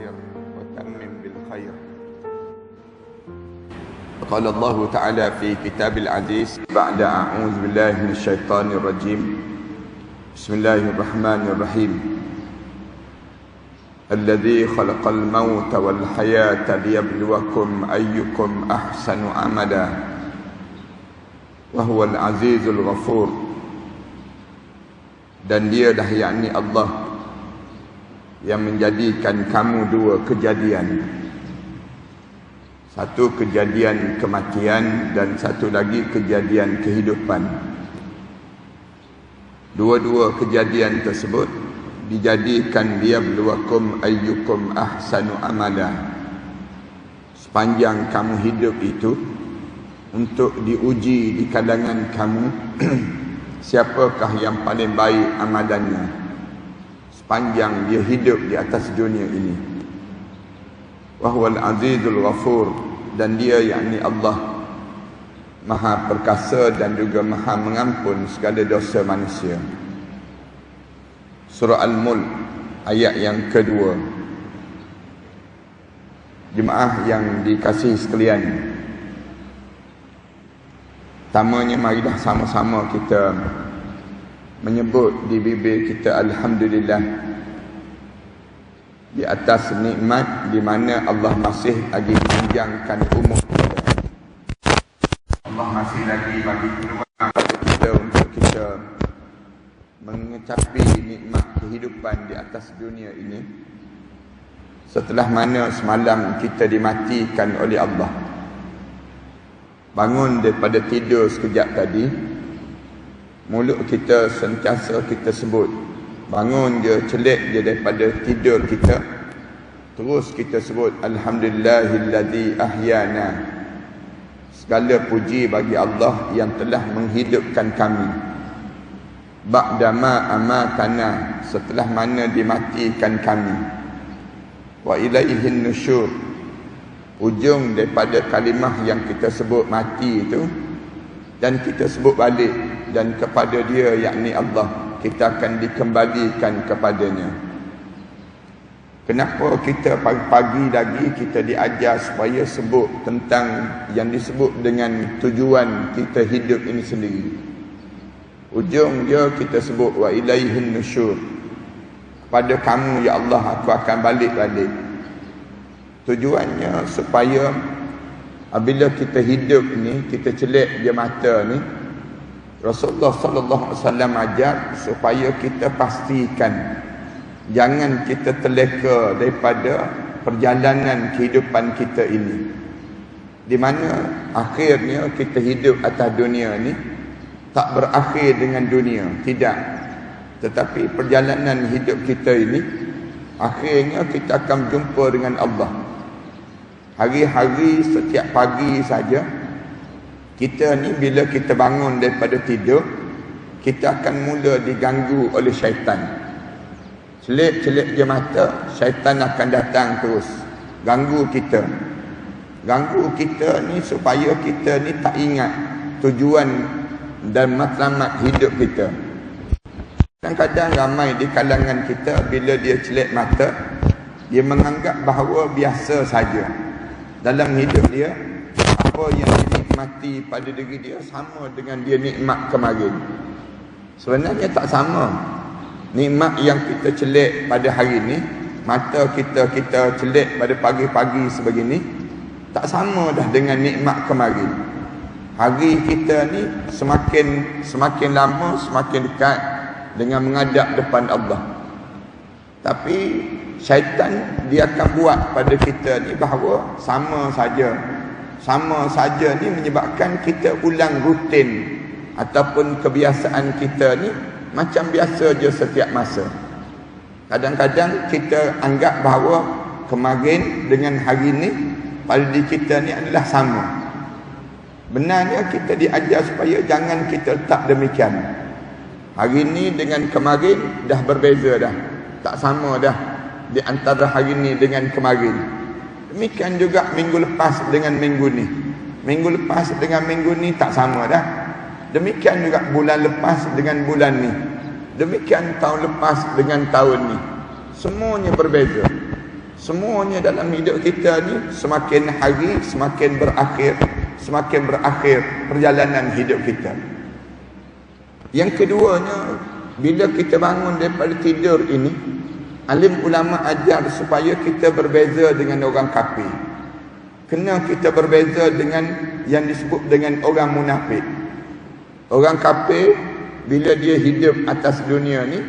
ويسر وتمم بالخير قال الله تعالى في كتاب العزيز بعد أعوذ بالله من الشيطان الرجيم بسم الله الرحمن الرحيم الذي خلق الموت والحياة ليبلوكم أيكم أحسن عملا وهو العزيز الغفور dan dia dah yakni Allah yang menjadikan kamu dua kejadian. Satu kejadian kematian dan satu lagi kejadian kehidupan. Dua-dua kejadian tersebut dijadikan dia beluakum ayyukum ahsanu amala. Sepanjang kamu hidup itu untuk diuji di kalangan kamu siapakah yang paling baik amalannya sepanjang dia hidup di atas dunia ini. Wahwal azizul ghafur dan dia yakni Allah. Maha perkasa dan juga maha mengampun segala dosa manusia. Surah al-mulk ayat yang kedua. Jemaah yang dikasihi sekalian. Tamanya marilah sama-sama kita menyebut di bibir kita Alhamdulillah di atas nikmat di mana Allah masih lagi panjangkan umur kita. Allah masih lagi bagi peluang kita untuk kita mengecapi nikmat kehidupan di atas dunia ini. Setelah mana semalam kita dimatikan oleh Allah. Bangun daripada tidur sekejap tadi Mulut kita sentiasa kita sebut. Bangun je celik je daripada tidur kita. Terus kita sebut Alhamdulillahilladzi ahyana. Segala puji bagi Allah yang telah menghidupkan kami. Ba'dama amatana Setelah mana dimatikan kami. Wa ilaihin nusyur. Ujung daripada kalimah yang kita sebut mati itu dan kita sebut balik dan kepada dia yakni Allah kita akan dikembalikan kepadanya. Kenapa kita pagi-pagi lagi kita diajar supaya sebut tentang yang disebut dengan tujuan kita hidup ini sendiri? Ujung dia kita sebut wa ilaihin nusyur. Pada kamu ya Allah aku akan balik-balik Tujuannya supaya apabila kita hidup ni, kita celik je mata ni, Rasulullah sallallahu alaihi wasallam ajar supaya kita pastikan jangan kita terleka daripada perjalanan kehidupan kita ini. Di mana akhirnya kita hidup atas dunia ni tak berakhir dengan dunia, tidak. Tetapi perjalanan hidup kita ini akhirnya kita akan jumpa dengan Allah. Hari-hari setiap pagi saja kita ni bila kita bangun daripada tidur kita akan mula diganggu oleh syaitan. Celik-celik je mata, syaitan akan datang terus ganggu kita. Ganggu kita ni supaya kita ni tak ingat tujuan dan matlamat hidup kita. Kadang-kadang ramai di kalangan kita bila dia celik mata dia menganggap bahawa biasa saja dalam hidup dia apa yang dinikmati pada diri dia sama dengan dia nikmat kemarin. Sebenarnya tak sama. Nikmat yang kita celik pada hari ini mata kita kita celik pada pagi-pagi sebegini tak sama dah dengan nikmat kemarin. Hari kita ni semakin semakin lama semakin dekat dengan menghadap depan Allah. Tapi syaitan dia akan buat pada kita ni bahawa sama saja sama saja ni menyebabkan kita ulang rutin ataupun kebiasaan kita ni macam biasa je setiap masa. Kadang-kadang kita anggap bahawa kemarin dengan hari ni pada kita ni adalah sama. Benarnya kita diajar supaya jangan kita tak demikian. Hari ni dengan kemarin dah berbeza dah. Tak sama dah di antara hari ini dengan kemarin. Demikian juga minggu lepas dengan minggu ni. Minggu lepas dengan minggu ni tak sama dah. Demikian juga bulan lepas dengan bulan ni. Demikian tahun lepas dengan tahun ni. Semuanya berbeza. Semuanya dalam hidup kita ni semakin hari semakin berakhir, semakin berakhir perjalanan hidup kita. Yang keduanya, bila kita bangun daripada tidur ini, alim ulama ajar supaya kita berbeza dengan orang kafir. Kena kita berbeza dengan yang disebut dengan orang munafik. Orang kafir bila dia hidup atas dunia ni,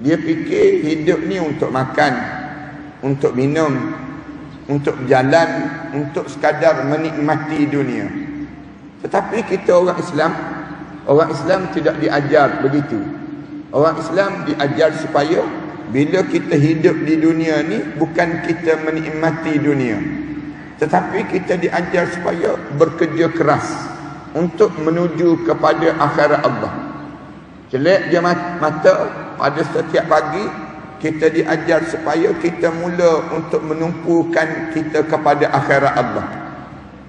dia fikir hidup ni untuk makan, untuk minum, untuk berjalan, untuk sekadar menikmati dunia. Tetapi kita orang Islam, orang Islam tidak diajar begitu. Orang Islam diajar supaya bila kita hidup di dunia ni bukan kita menikmati dunia. Tetapi kita diajar supaya bekerja keras untuk menuju kepada akhirat Allah. Celek je mata pada setiap pagi kita diajar supaya kita mula untuk menumpukan kita kepada akhirat Allah.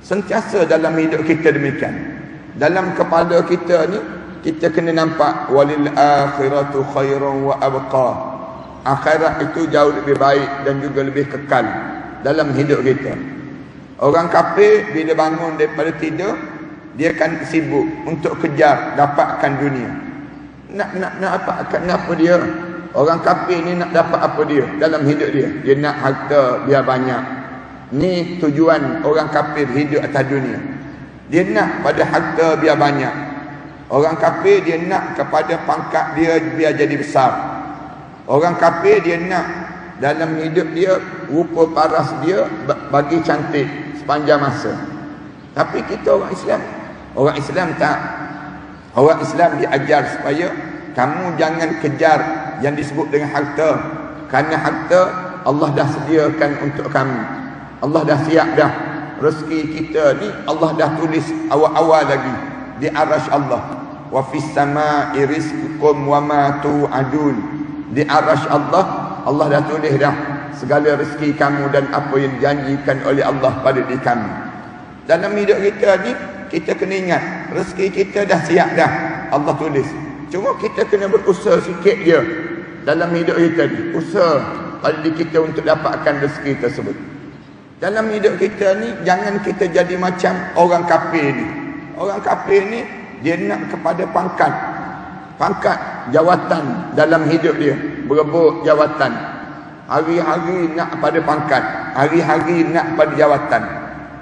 Sentiasa dalam hidup kita demikian. Dalam kepala kita ni kita kena nampak walil akhiratu khairun wa abqa. Akhirat itu jauh lebih baik dan juga lebih kekal dalam hidup kita. Orang kafir bila bangun daripada tidur dia akan sibuk untuk kejar dapatkan dunia. Nak nak nak apa kenapa dia Orang kafir ni nak dapat apa dia dalam hidup dia? Dia nak harta biar banyak. Ni tujuan orang kafir hidup atas dunia. Dia nak pada harta biar banyak. Orang kafir dia nak kepada pangkat dia biar jadi besar. Orang kafir dia nak dalam hidup dia rupa paras dia bagi cantik sepanjang masa. Tapi kita orang Islam, orang Islam tak. Orang Islam diajar supaya kamu jangan kejar yang disebut dengan harta. Kerana harta Allah dah sediakan untuk kamu. Allah dah siap dah. Rezeki kita ni Allah dah tulis awal-awal lagi di arash Allah. Wa fis sama'i rizqukum wa ma tu'adun di arash Allah Allah dah tulis dah segala rezeki kamu dan apa yang dijanjikan oleh Allah pada diri kamu. Dalam hidup kita ni kita kena ingat rezeki kita dah siap dah. Allah tulis. Cuma kita kena berusaha sikit je dalam hidup kita ni. Usaha pada kita untuk dapatkan rezeki tersebut. Dalam hidup kita ni jangan kita jadi macam orang kafir ni. Orang kafir ni dia nak kepada pangkat. Pangkat jawatan dalam hidup dia. Berebut jawatan. Hari-hari nak pada pangkat. Hari-hari nak pada jawatan.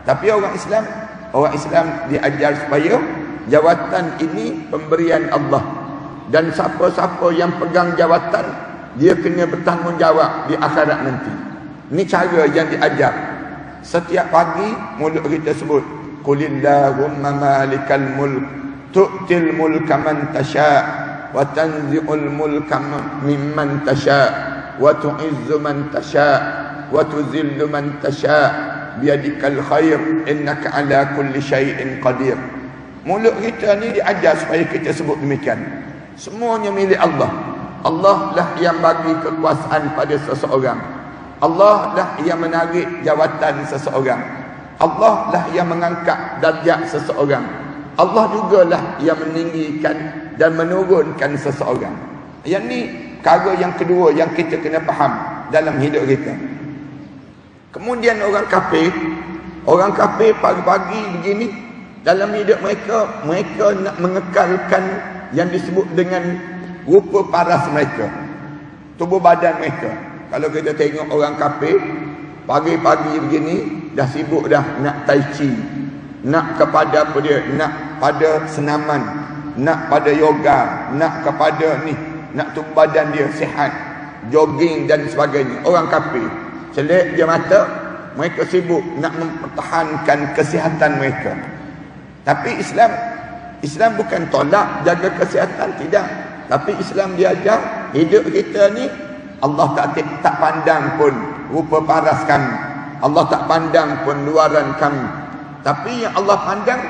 Tapi orang Islam orang Islam diajar supaya jawatan ini pemberian Allah. Dan siapa-siapa yang pegang jawatan dia kena bertanggungjawab di akhirat nanti. Ini cara yang diajar. Setiap pagi mulut kita sebut qulillahumma malikal mulk tu'til mulka man tasha mimman tasha wa tu'izzu man tasha wa tuzillu man tasha biyadikal khair innaka ala kulli syai'in qadir mulut kita ni diajar supaya kita sebut demikian Semuanya milik Allah. Allah lah yang bagi kekuasaan pada seseorang. Allah lah yang menarik jawatan seseorang. Allah lah yang mengangkat darjat seseorang. Allah juga lah yang meninggikan dan menurunkan seseorang. Yang ni cara yang kedua yang kita kena faham dalam hidup kita. Kemudian orang kafir, orang kafir pagi-pagi begini dalam hidup mereka, mereka nak mengekalkan yang disebut dengan rupa paras mereka tubuh badan mereka kalau kita tengok orang kafir pagi-pagi begini dah sibuk dah nak tai chi nak kepada apa dia nak pada senaman nak pada yoga nak kepada ni nak tubuh badan dia sihat jogging dan sebagainya. Orang kafir celik dia mata mereka sibuk nak mempertahankan kesihatan mereka. Tapi Islam Islam bukan tolak jaga kesihatan tidak. Tapi Islam diajar hidup kita ni Allah tak tak pandang pun rupa paras kami. Allah tak pandang pun luaran kami. Tapi yang Allah pandang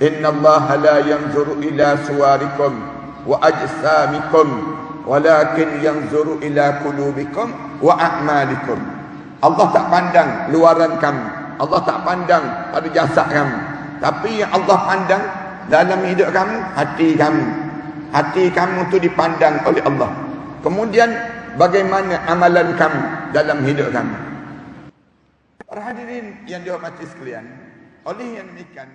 la yanzuru ila suwarikum wa ajsamikum walakin yanzuru ila qulubikum wa a'malikum. Allah tak pandang luaran kami Allah tak pandang pada jasad kami tapi yang Allah pandang dalam hidup kamu hati kamu. Hati kamu tu dipandang oleh Allah. Kemudian bagaimana amalan kamu dalam hidup kamu? Para hadirin yang dihormati sekalian, oleh yang demikian